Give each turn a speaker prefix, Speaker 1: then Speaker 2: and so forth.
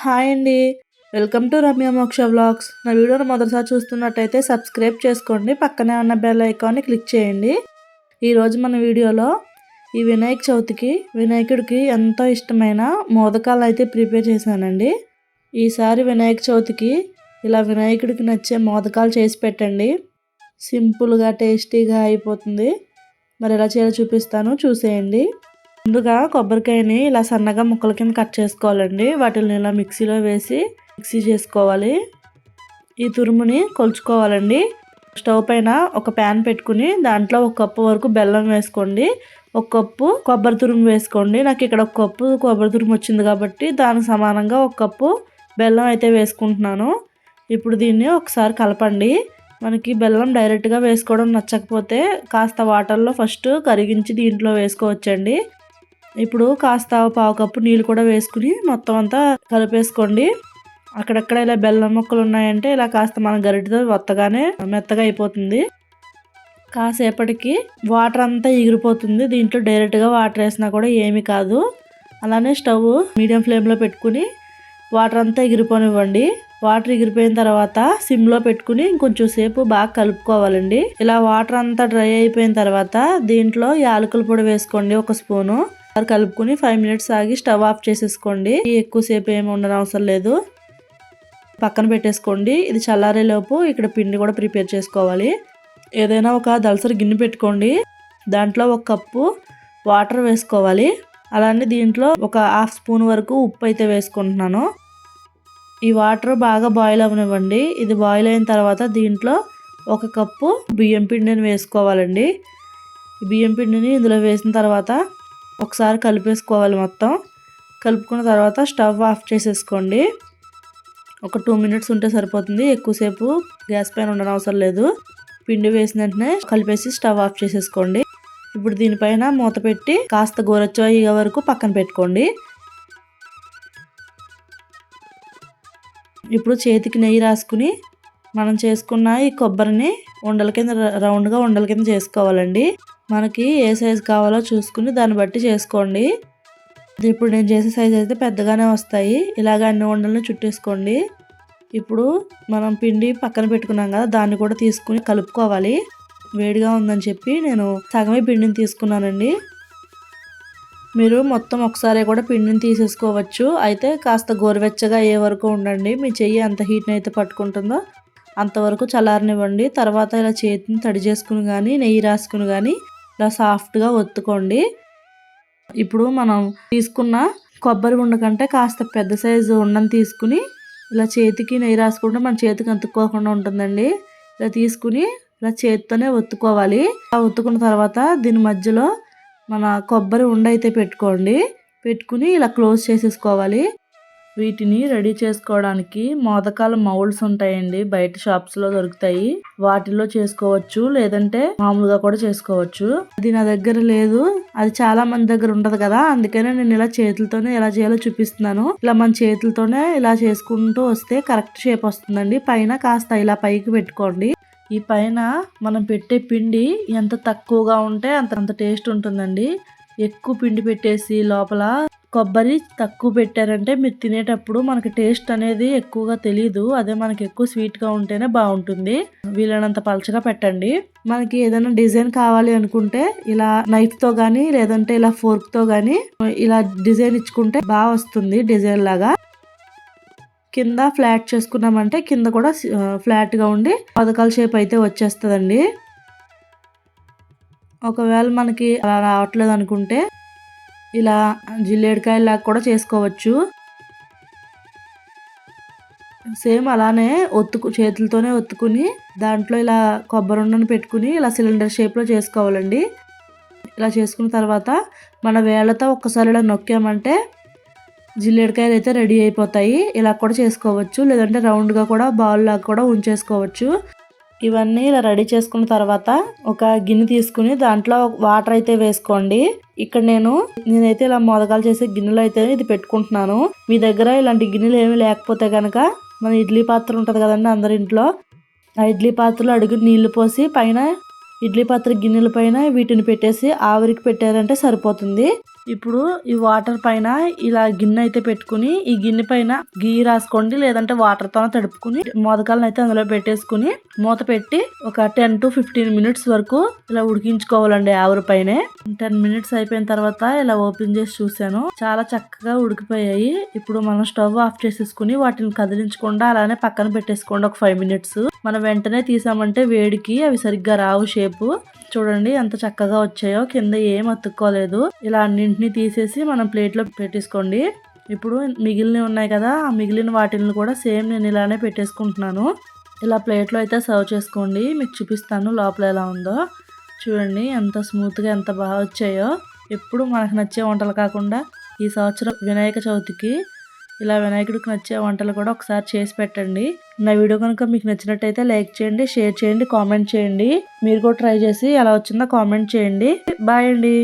Speaker 1: Hi అండి. Welcome to Ramya మోక్ష vlogs. నా వీడియోను మొదటిసారి చూస్తున్నట్టయితే సబ్స్క్రైబ్ చేసుకోండి. పక్కనే ఉన్న బెల్ ఐకాన్ని క్లిక్ చేయండి. ఈరోజు మన వీడియోలో ఈ వినాయక చవితికి వినాయకుడికి ఎంతో ఇష్టమైన మోదకాలు అయితే ప్రిపేర్ చేశానండి. ఈసారి వినాయక చవితికి ఇలా వినాయకుడికి నచ్చే మోదకాలు చేసి పెట్టండి. సింపుల్గా టేస్టీగా అయిపోతుంది. మరి ఎలా చేయాలో చూపిస్తాను. చూసేయండి. ముందుగా కొబ్బరికాయని ఇలా సన్నగా ముక్కల కింద కట్ చేసుకోవాలండి. వాటిని ఇలా మిక్సీలో వేసి మిక్సీ చేసుకోవాలి. ఈ తురుముని కొలుచుకోవాలండి. స్టవ్ పైన ఒక ప్యాన్ పెట్టుకుని దాంట్లో ఒక కప్పు వరకు బెల్లం వేసుకోండి. ఒక కప్పు కొబ్బరి తురుము వేసుకోండి. నాకు ఇక్కడ ఒక కప్పు కొబ్బరి తురుము వచ్చింది కాబట్టి దానికి సమానంగా ఒక కప్పు బెల్లం అయితే వేసుకుంటున్నాను. ఇప్పుడు దీన్ని ఒకసారి కలపండి. మనకి బెల్లం డైరెక్ట్గా వేసుకోవడం నచ్చకపోతే కాస్త వాటర్లో ఫస్ట్ కరిగించి దీంట్లో వేసుకోవచ్చండి. ఇప్పుడు కాస్త పావు కప్పు నీళ్ళు కూడా వేసుకుని మొత్తం అంతా కలిపేసుకోండి. అక్కడక్కడ ఇలా బెల్లం ముక్కలు ఉన్నాయంటే ఇలా కాస్త మన గరిటితో వత్తగానే మెత్తగా అయిపోతుంది. కాసేపటికి వాటర్ అంతా ఎగిరిపోతుంది. దీంట్లో డైరెక్ట్గా వాటర్ వేసినా కూడా ఏమి కాదు. అలానే స్టవ్ మీడియం ఫ్లేమ్లో పెట్టుకుని వాటర్ అంతా ఎగిరిపోనివ్వండి. వాటర్ ఎగిరిపోయిన తర్వాత సిమ్లో పెట్టుకుని ఇంకొంచెం సేపు బాగా కలుపుకోవాలండి. ఇలా వాటర్ అంతా డ్రై అయిపోయిన తర్వాత దీంట్లో యాలకుల పొడి వేసుకోండి ఒక స్పూను. కలుపుకుని ఫైవ్ మినిట్స్ ఆగి స్టవ్ ఆఫ్ చేసేసుకోండి. ఎక్కువసేపు ఏమి ఉండనవసరం లేదు. పక్కన పెట్టేసుకోండి. ఇది చల్లారేలోపు ఇక్కడ పిండి కూడా ప్రిపేర్ చేసుకోవాలి. ఏదైనా ఒక దళసరి గిన్నె పెట్టుకోండి. దాంట్లో ఒక కప్పు వాటర్ వేసుకోవాలి. అలానే దీంట్లో ఒక హాఫ్ స్పూన్ వరకు ఉప్పు అయితే వేసుకుంటున్నాను. ఈ వాటర్ బాగా బాయిల్ అవనివ్వండి. ఇది బాయిల్ అయిన తర్వాత దీంట్లో ఒక కప్పు బియ్యం పిండిని వేసుకోవాలండి. బియ్యం పిండిని ఇందులో వేసిన తర్వాత ఒకసారి కలిపేసుకోవాలి మొత్తం. కలుపుకున్న తర్వాత స్టవ్ ఆఫ్ చేసేసుకోండి. ఒక టూ మినిట్స్ ఉంటే సరిపోతుంది. ఎక్కువసేపు గ్యాస్ పైన ఉండడం అవసరం లేదు. పిండి వేసిన వెంటనే కలిపేసి స్టవ్ ఆఫ్ చేసేసుకోండి. ఇప్పుడు దీనిపైన మూత పెట్టి కాస్త గోరచ్చ అయ్యే వరకు పక్కన పెట్టుకోండి. ఇప్పుడు చేతికి నెయ్యి రాసుకుని మనం చేసుకున్న ఈ కొబ్బరిని ఉండల కింద రౌండ్గా ఉండల కింద చేసుకోవాలండి. మనకి ఏ సైజు కావాలో చూసుకుని దాన్ని బట్టి చేసుకోండి. ఇప్పుడు నేను చేసే సైజు అయితే పెద్దగానే వస్తాయి. ఇలాగ అన్ని ఉండలను చుట్టేసుకోండి. ఇప్పుడు మనం పిండి పక్కన పెట్టుకున్నాం కదా దాన్ని కూడా తీసుకుని కలుపుకోవాలి. వేడిగా ఉందని చెప్పి నేను సగమే పిండిని తీసుకున్నానండి. మీరు మొత్తం ఒకసారి కూడా పిండిని తీసేసుకోవచ్చు. అయితే కాస్త గోరువెచ్చగా అయ్యే వరకు ఉండండి. మీ చెయ్యి ఎంత హీట్ని అయితే పట్టుకుంటుందో అంతవరకు చల్లారనివ్వండి. తర్వాత ఇలా చేతిని తడి చేసుకుని కానీ నెయ్యి రాసుకుని కానీ ఇలా సాఫ్ట్గా ఒత్తుకోండి. ఇప్పుడు మనం తీసుకున్న కొబ్బరి ఉండ కంటే కాస్త పెద్ద సైజు ఉండని తీసుకుని ఇలా చేతికి నెయ్యి రాసుకుంటే మన చేతికి అంతుక్కోకుండా ఉంటుందండి. ఇలా తీసుకుని ఇలా చేతితోనే ఒత్తుకోవాలి. ఆ ఒత్తుకున్న తర్వాత దీని మధ్యలో మన కొబ్బరి ఉండ అయితే పెట్టుకోండి. పెట్టుకుని ఇలా క్లోజ్ చేసేసుకోవాలి. వీటిని రెడీ చేసుకోవడానికి మోదకాల మౌల్డ్స్ ఉంటాయండి. బయట షాప్స్లో దొరుకుతాయి. వాటిల్లో చేసుకోవచ్చు. లేదంటే మామూలుగా కూడా చేసుకోవచ్చు. అది నా దగ్గర లేదు. అది చాలా మంది దగ్గర ఉండదు కదా. అందుకనే నేను ఇలా చేతులతోనే ఎలా చేయాలో చూపిస్తున్నాను. ఇలా మన చేతులతోనే ఇలా చేసుకుంటూ వస్తే కరెక్ట్ షేప్ వస్తుందండి. పైన కాస్త ఇలా పైకి పెట్టుకోండి. ఈ పైన మనం పెట్టే పిండి ఎంత తక్కువగా ఉంటే అంత అంత టేస్ట్ ఉంటుందండి. ఎక్కువ పిండి పెట్టేసి లోపల కొబ్బరి తక్కువ పెట్టారంటే మీరు తినేటప్పుడు మనకి టేస్ట్ అనేది ఎక్కువగా తెలియదు అదే మనకి ఎక్కువ స్వీట్గా ఉంటేనే బాగుంటుంది. వీలైనంత పలచగా పెట్టండి. మనకి ఏదైనా డిజైన్ కావాలి అనుకుంటే ఇలా నైఫ్తో కానీ లేదంటే ఇలా ఫోర్క్తో కానీ ఇలా డిజైన్ ఇచ్చుకుంటే బాగా వస్తుంది డిజైన్ లాగా. కింద ఫ్లాట్ చేసుకున్నామంటే కింద కూడా ఫ్లాట్గా ఉండి పథకాల షేప్ అయితే వచ్చేస్తుందండి. ఒకవేళ మనకి అలా రావట్లేదు అనుకుంటే ఇలా జిల్లేడికాయలాగా కూడా చేసుకోవచ్చు. సేమ్ అలానే ఒత్తుకు చేతులతోనే ఒత్తుకుని దాంట్లో ఇలా కొబ్బరి ఉండను పెట్టుకుని ఇలా సిలిండర్ షేప్లో చేసుకోవాలండి. ఇలా చేసుకున్న తర్వాత మన వేళ్ళతో ఒక్కసారి ఇలా నొక్కామంటే జిల్లేడికాయలు అయితే రెడీ అయిపోతాయి. ఇలా కూడా చేసుకోవచ్చు. లేదంటే రౌండ్గా కూడా బాల్ లాగా కూడా ఉంచేసుకోవచ్చు. ఇవన్నీ ఇలా రెడీ చేసుకున్న తర్వాత ఒక గిన్నె తీసుకుని దాంట్లో వాటర్ అయితే వేసుకోండి. ఇక్కడ నేను నేనైతే ఇలా మోదకాలు చేసే గిన్నెలు అయితే ఇది పెట్టుకుంటున్నాను. మీ దగ్గర ఇలాంటి గిన్నెలు ఏమి లేకపోతే కనుక మన ఇడ్లీ పాత్ర ఉంటుంది కదండి అందరి ఇంట్లో. ఆ ఇడ్లీ పాత్రలో అడుగు నీళ్ళు పోసి పైన ఇడ్లీ పాత్ర గిన్నెల పైన వీటిని పెట్టేసి ఆవిరికి పెట్టారంటే సరిపోతుంది. ఇప్పుడు ఈ వాటర్ పైన ఇలా గిన్నె అయితే పెట్టుకుని ఈ గిన్నె పైన గీ రాసుకోండి లేదంటే వాటర్తో తడుపుకుని మోదకాలను అయితే అందులో పెట్టేసుకుని మూత పెట్టి ఒక టెన్ టు ఫిఫ్టీన్ మినిట్స్ వరకు ఇలా ఉడికించుకోవాలండి ఆవిరి పైనే. టెన్ మినిట్స్ అయిపోయిన తర్వాత ఇలా ఓపెన్ చేసి చూసాను చాలా చక్కగా ఉడికిపోయాయి. ఇప్పుడు మనం స్టవ్ ఆఫ్ చేసేసుకుని వాటిని కదిలించకుండా అలానే పక్కన పెట్టేసుకోండి ఒక ఫైవ్ మినిట్స్ మనం వెంటనే తీసామంటే వేడికి అవి సరిగ్గా రావు షేపు చూడండి ఎంత చక్కగా వచ్చాయో. కింద ఏం అతుక్కోలేదు. ఇలా అన్నింటినీ తీసేసి మనం ప్లేట్లో పెట్టేసుకోండి. ఇప్పుడు మిగిలినవి ఉన్నాయి కదా ఆ మిగిలిన వాటిని కూడా సేమ్ నేను ఇలానే పెట్టేసుకుంటున్నాను. ఇలా ప్లేట్లో అయితే సర్వ్ చేసుకోండి. మీకు చూపిస్తాను లోపల ఎలా ఉందో. చూడండి ఎంత స్మూత్గా ఎంత బాగా వచ్చాయో. ఎప్పుడు మనకు నచ్చే వంటలు కాకుండా ఈ సంవత్సరం వినాయక చవితికి ఇలా వినాయకుడికి నచ్చే వంటలు కూడా ఒకసారి చేసి పెట్టండి. నా వీడియో కనుక మీకు నచ్చినట్టయితే లైక్ చేయండి షేర్ చేయండి కామెంట్ చేయండి. మీరు కూడా ట్రై చేసి ఎలా వచ్చిందో కామెంట్ చేయండి. బాయ్ అండి.